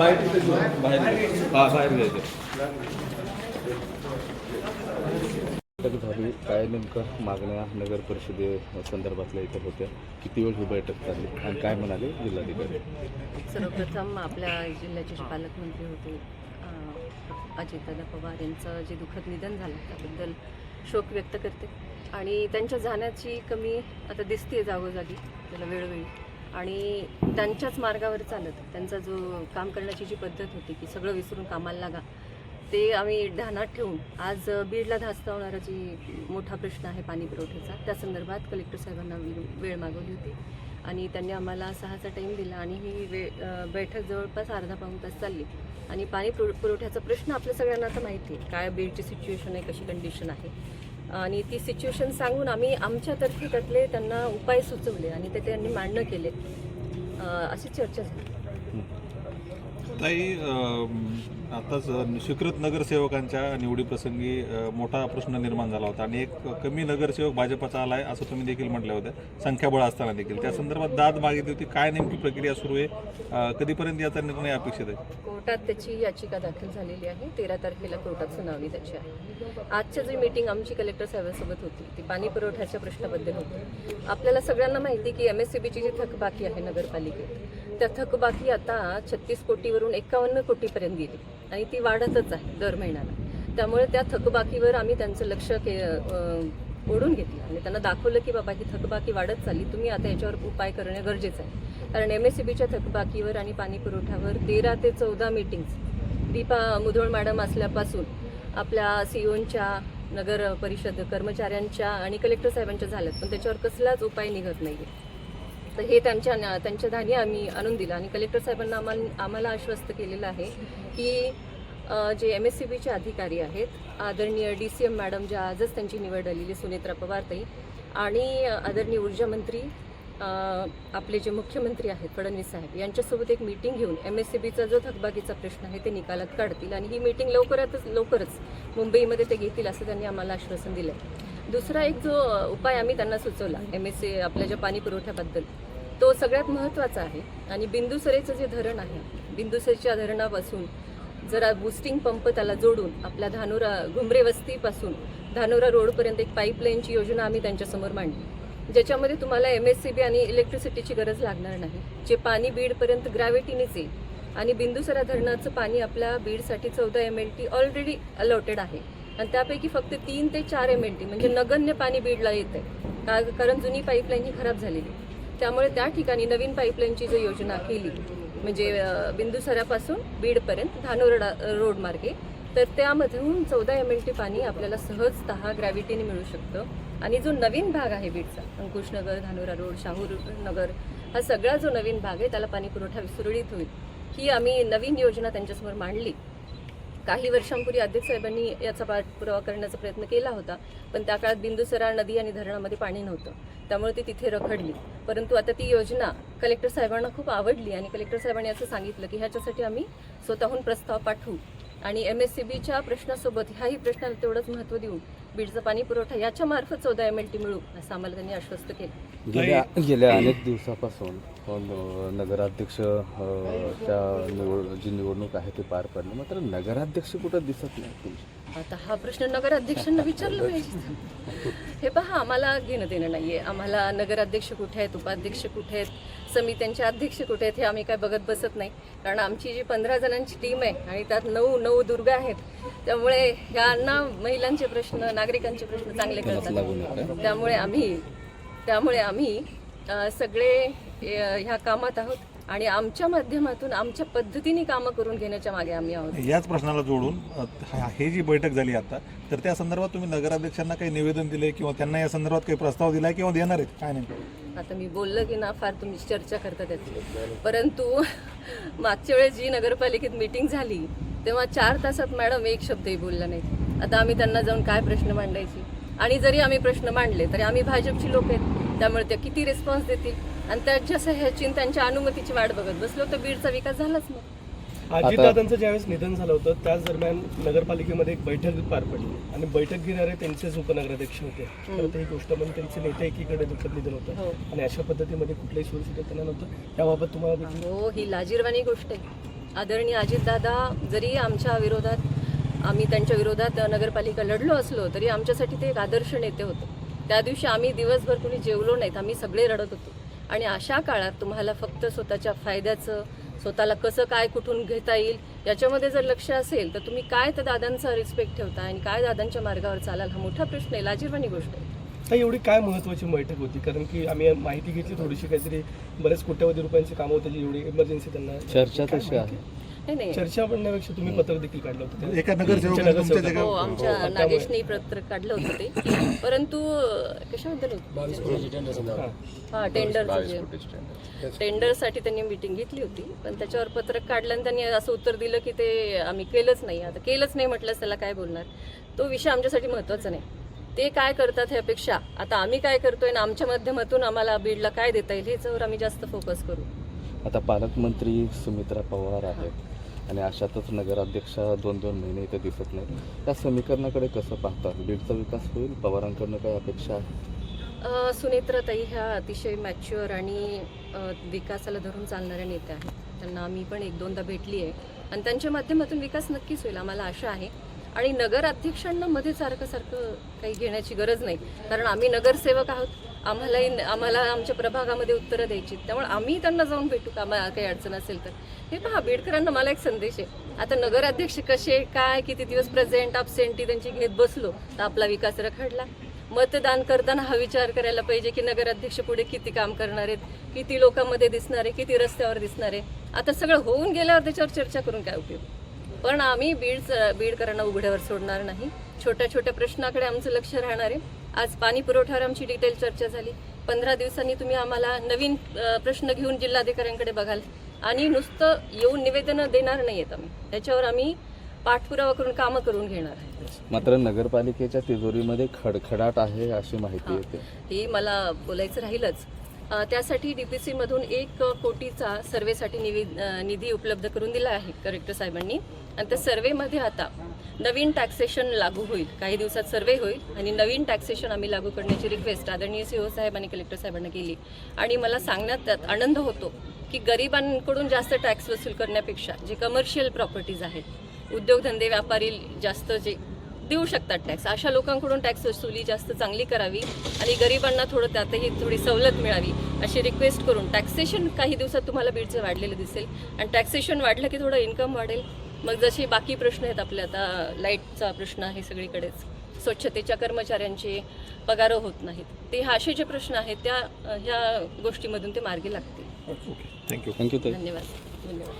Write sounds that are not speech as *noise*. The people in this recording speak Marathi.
हा बाहेर बैठक झाली काय नेमकं मागण्या नगर परिषदे संदर्भातल्या इथं होत्या? किती वेळ ही बैठक झाली आणि काय म्हणाले जिल्हाधिकारी? सर्वप्रथम आपल्या जिल्ह्याचे पालकमंत्री होते अ, अजितदादा पवार यांचं जे दुःखद निधन झालं त्याबद्दल शोक व्यक्त करते. आणि त्यांच्या जाण्याची कमी आता दिसते जागोजागी त्याला वेळोवेळी. आणि त्यांच्याच मार्गावर चालत. त्यांचा जो काम करण्याची जी पद्धत होती की सगळं विसरून कामाला लागा ते आम्ही ध्यानात ठेवून आज बीडला धास्तावणारा जी मोठा प्रश्न आहे पाणी पुरवठ्याचा त्या संदर्भात कलेक्टर साहेबांना वेळ- वेळ मागवली होती. आणि त्यांनी आम्हाला सहाचा टाईम दिला आणि ही वे बैठक जवळपास अर्धा पाऊण तास चालली. आणि पाणी पुर पुरवठ्याचा प्रश्न आपल्या सगळ्यांना आता माहिती आहे काय बीडची सिच्युएशन आहे कशी कंडिशन आहे. आणि ती सिच्युएशन सांगून आम्ही आमच्यातर्फे त्यातले त्यांना उपाय सुचवले आणि ते त्यांनी मान्य केले. अशी चर्चा झाली. ताई आताच स्वीकृत नगरसेवकांच्या निवडीप्रसंगी मोठा प्रश्न निर्माण झाला होता. आणि एक कमी नगरसेवक भाजपचा आलाय असं तुम्ही देखील म्हटलं होतं. संख्याबळ असताना देखील. त्या संदर्भात दाद मागितली होती. काय नेमकी प्रक्रिया सुरू आहे? कधीपर्यंत याचा निर्णय अपेक्षित आहे? कोर्टात त्याची याचिका दाखल झालेली आहे. तेरा तारखेला कोर्टात सुनावणी त्याची आहे. आजच्या जी मीटिंग आमची कलेक्टर साहेबांसोबत होती ती पाणी पुरवठ्याच्या प्रश्नाबद्दल होती. आपल्याला सगळ्यांना माहिती की एम एस सी बीची जी थकबाकी आहे नगरपालिकेत त्या थकबाकी आता छत्तीस कोटीवरून एकावन्न कोटीपर्यंत गेली. आणि ती वाढतच आहे दर महिन्याला. त्यामुळे त्या थकबाकीवर आम्ही त्यांचं लक्ष के ओढून घेतलं. आणि त्यांना दाखवलं की बाबा ही थकबाकी वाढत चालली. तुम्ही आता याच्यावर उपाय करणं गरजेचं आहे. कारण एम एस सी बीच्या थकबाकीवर आणि पाणी पुरवठ्यावर तेरा ते चौदा मीटिंग्स दीपा मुधोळ मॅडम असल्यापासून आपल्या सीओनच्या नगर परिषद कर्मचाऱ्यांच्या आणि कलेक्टर साहेबांच्या झाल्यात. पण त्याच्यावर कसलाच उपाय निघत नाही आहे तर हे त्यांच्या त्यांच्या धानी आम्ही आणून दिलं. आणि कलेक्टर साहेबांना आम्हाला आम्हाला आश्वस्त केलेलं आहे की जे एम एस सी बीचे अधिकारी आहेत आदरणीय डी सी एम मॅडम ज्या आजच त्यांची निवड आलेली सुनेत्रा पवारताई आणि आदरणीय ऊर्जा मंत्री आपले जे मुख्यमंत्री आहेत फडणवीस साहेब यांच्यासोबत एक मीटिंग घेऊन एम एस सी बीचा जो थकबाकीचा प्रश्न आहे ते निकालात काढतील. आणि ही मीटिंग लवकरातच लवकरच मुंबईमध्ये ते घेतील असं त्यांनी आम्हाला आश्वासन दिलं आहे दुसरा एक जो उपाय आम्ही त्यांना सुचवला एम एस सी आपल्या ज्या पाणी पुरवठ्याबद्दल तो सगळ्यात महत्त्वाचा आहे. आणि बिंदुसरेचं जे धरण आहे बिंदुसरेच्या धरणापासून जरा बुस्टिंग पंप त्याला जोडून आपल्या धानोरा घुमरे वस्तीपासून धानोरा रोडपर्यंत एक पाईपलाईनची योजना आम्ही त्यांच्यासमोर मांडली. ज्याच्यामध्ये तुम्हाला एम एस सी बी आणि इलेक्ट्रिसिटीची गरज लागणार नाही. जे पाणी बीडपर्यंत ग्रॅव्हिटीनेच येईल. आणि बिंदुसरा धरणाचं पाणी आपल्या बीडसाठी चौदा M L T already allotted आहे. आणि त्यापैकी फक्त तीन ते चार एम एल टी म्हणजे नगण्य पाणी बीडला येत आहे का कारण जुनी पाईपलाईन ही खराब झालेली. त्यामुळे त्या ठिकाणी नवीन पाईपलाईनची जो योजना केली म्हणजे बिंदुसरापासून बीडपर्यंत धानोरडा रोड मार्गे तर त्यामधून चौदा एम एल टी पाणी आपल्याला सहजतः ग्रॅव्हिटीने मिळू शकतं. आणि जो नवीन भाग आहे बीडचा अंकुशनगर धानोरा रोड शाहूर नगर हा सगळा जो नवीन भाग आहे त्याला पाणी पुरवठा विसुरळीत होईल. ही आम्ही नवीन योजना त्यांच्यासमोर मांडली. काही वर्षांपूर्वी अध्यक्ष साहेबांनी याचा पाठपुरावा करण्याचा प्रयत्न केला होता पण त्या काळात बिंदुसरा नदी आणि धरणामध्ये पाणी नव्हतं. त्यामुळे ती तिथे रखडली. परंतु आता ती योजना कलेक्टर साहेबांना खूप आवडली आणि कलेक्टर साहेबांनी असं सांगितलं की ह्याच्यासाठी आम्ही स्वतःहून प्रस्ताव पाठवू. आणि एम एस सी बीच्या प्रश्नासोबत ह्याही प्रश्नाला तेवढंच महत्त्व देऊन बीडचा पाणी पुरवठा याच्या मार्फत चौदा एम एल टी मिळू असं आम्हाला त्यांनी आश्वस्त केलं. गेल्या गेल्या अनेक *clears throat* दिवसापासून अ, नगराध्यक्ष अ, च्या निवड जी निवडणूक आहे ती पार पडली मात्र नगराध्यक्ष कुठं दिसत नाही? तुमचे आता हा प्रश्न नगराध्यक्षांना विचारला पाहिजे. हे पहा आम्हाला घेणं देणं नाहीये. आम्हाला नगराध्यक्ष कुठे आहेत उपाध्यक्ष कुठे आहेत समित्यांचे अध्यक्ष कुठे आहेत हे आम्ही काय बघत बसत नाही. कारण आमची जी पंधरा जणांची टीम आहे आणि त्यात नऊ नऊ दुर्गा आहेत. त्यामुळे ह्यांना महिलांचे प्रश्न नागरिकांचे प्रश्न चांगले कळतात. त्यामुळे आम्ही त्यामुळे आम्ही सगळे ह्या कामात आहोत. आणि आमच्या माध्यमातून आमच्या पद्धतीने कामं करून घेण्याच्या मागे आम्ही आहोत. याच प्रश्नाला जोडून हा- हे जी बैठक झाली आता तर त्या संदर्भात तुम्ही नगराध्यक्षांना काही निवेदन दिले किंवा त्यांना या संदर्भात काही प्रस्ताव दिलाय किंवा देणार आहेत? काय नाही आता मी बोललं की ना फार तुम्ही चर्चा करता त्याची परंतु मागच्या वेळेस जी नगरपालिकेत मीटिंग झाली तेव्हा चार तासात मॅडम एक शब्दही बोलला नाही. आता आम्ही त्यांना जाऊन काय प्रश्न मांडायची? आणि जरी आम्ही प्रश्न मांडले तरी आम्ही भाजपची लोक आहेत. त्यामुळे त्या किती रिस्पॉन्स देतील? आणि त्यांच्या सह्याची आणि त्यांच्या अनुमतीची वाट बघत बसलो तर बीडचा विकास झालाच मग. अजितदादांचं ज्यावेळेस निधन झालं होतं त्याच दरम्यान नगरपालिकेमध्ये एक बैठक पार पडली. आणि बैठक घेणारे त्यांचेच उपनगराध्यक्ष होते. तर ते गोष्ट म्हणजे त्यांचे नेते एकीकडे दुःखद निधन होतं. हो. आणि अशा पद्धतीमध्ये कुठल्याही सुरक्षित त्यांना नव्हतं. त्याबाबत तुम्हाला हो ही लाजीरवाणी गोष्ट आहे. आदरणीय अजितदादा जरी आमच्या विरोधात आम्ही त्यांच्या विरोधात नगरपालिका लढलो असलो तरी आमच्यासाठी ते एक आदर्श नेते होते. त्या दिवशी आम्ही दिवसभर कुणी जेवलो नाहीत. आम्ही सगळे रडत होतो. आणि अशा काळात तुम्हाला फक्त स्वतःच्या फायद्याचं स्वतःला कसं काय कुठून घेता येईल याच्यामध्ये जर लक्ष असेल तर तुम्ही काय त्या दादांचा रिस्पेक्ट ठेवता आणि काय दादांच्या मार्गावर चालाल हा मोठा प्रश्न आहे लाजीरवाणी गोष्ट आहे. तर एवढी काय महत्वाची बैठक होती? कारण की आम्ही माहिती घेतली थोडीशी काहीतरी बरेच कोट्यवधी रुपयांची कामं होती जी एवढी इमर्जन्सी त्यांना चर्चा तशी आहे. नाही नाही. चर्चा म्हणण्यापेक्षा तुम्ही पत्र देखील काढलं होतं एका नगरसेवकाने. हो आमच्या त्यामुळे- नागेशने पत्र काढलं होतं ते. परंतु कशाबद्दल होतं? हां. हा टेंडर टेंडरसाठी त्यांनी मिटिंग घेतली होती. पण त्याच्यावर पत्रक काढलं आणि त्यांनी असं उत्तर दिलं की ते आम्ही केलंच नाही. आता केलंच नाही म्हटलं त्याला काय बोलणार? तो विषय आमच्यासाठी महत्त्वाचा नाही. ते काय करतात ह्यापेक्षा आता आम्ही काय करतोय ना आमच्या माध्यमातून आम्हाला बीडला काय देता येईल ह्याच्यावर आम्ही जास्त फोकस करू. आता पालकमंत्री सुमित्रा पवार आहेत. आणि अशातच नगराध्यक्षा दोन दोन महिने इथे दिसत नाही त्या समीकरणाकडे कसं पाहतात? बीडचा विकास होईल? पवारांकडनं काय अपेक्षा आहे? अ, ह्या अतिशय मॅच्युअर आणि विकासाला धरून चालणाऱ्या नेत्या आहेत. त्यांना आम्ही पण एक दोनदा भेटली आहे. आणि त्यांच्या माध्यमातून विकास नक्कीच होईल आम्हाला आशा आहे. आणि नगर अध्यक्षांना मध्ये सारखं सारखं काही घेण्याची गरज नाही. कारण आम्ही नगरसेवक आहोत. आम्हालाही आम्हाला आमच्या प्रभागामध्ये उत्तरं द्यायची त्यामुळे आम्ही त्यांना जाऊन भेटू का? मला काही अडचण असेल तर. हे पहा बीडकरांना मला एक संदेश आहे. आता नगराध्यक्ष कसे काय किती दिवस प्रेझेंट अबसेंटी त्यांची घेत बसलो तर आपला विकास रखडला. मतदान करताना हा विचार करायला पाहिजे की नगराध्यक्ष पुढे किती काम करणार आहेत किती लोकांमध्ये दिसणार आहे किती रस्त्यावर दिसणार आहे. आता सगळं होऊन गेल्यावर त्याच्यावर चर्चा करून काय उपयोग? पण आम्ही बीड बीडकरांना उघड्यावर सोडणार नाही. छोट्या छोट्या प्रश्नाकडे आमचं लक्ष राहणार आहे. आज पाणी पुरवठ्यावर आमची डिटेल चर्चा झाली. पंधरा दिवसांनी तुम्ही आम्हाला नवीन प्रश्न घेऊन जिल्हाधिकाऱ्यांकडे बघाल. आणि नुसतं येऊन निवेदनं देणार नाही आहेत आम्ही. त्याच्यावर आम्ही पाठपुरावा करून कामं करून घेणार आहे. मात्र नगरपालिकेच्या तिजोरीमध्ये खडखडाट आहे अशी माहिती येते. ही मला बोलायचं राहीलच. त्यासाठी डी पी सीमधून एक कोटीचा सर्वेसाठी निवी निधी उपलब्ध करून दिला आहे कलेक्टर साहेबांनी. आणि त्या सर्वेमध्ये आता नवीन टॅक्सेशन लागू होईल. काही दिवसात सर्वे होईल आणि नवीन टॅक्सेशन आम्ही लागू करण्याची रिक्वेस्ट आदरणीय सी साहेब आणि कलेक्टर साहेबांना केली. आणि मला सांगण्यात त्यात आनंद होतो की गरिबांकडून जास्त टॅक्स वसूल करण्यापेक्षा जे कमर्शियल प्रॉपर्टीज आहेत उद्योगधंदे व्यापारी जास्त जे देऊ शकतात टॅक्स अशा लोकांकडून टॅक्स वसुली जास्त चांगली करावी आणि गरिबांना थोडं त्यातही थोडी सवलत मिळावी अशी रिक्वेस्ट करून टॅक्सेशन काही दिवसात तुम्हाला बीडचं वाढलेलं दिसेल. आणि टॅक्सेशन वाढलं की थोडं इन्कम वाढेल. मग जसे बाकी प्रश्न आहेत आपले आता लाईटचा प्रश्न आहे सगळीकडेच. स्वच्छतेच्या कर्मचाऱ्यांचे पगार होत नाहीत. ते हा असे जे प्रश्न आहेत त्या ह्या गोष्टीमधून ते मार्गी लागतील. थँक्यू थँक्यू धन्यवाद. धन्यवाद.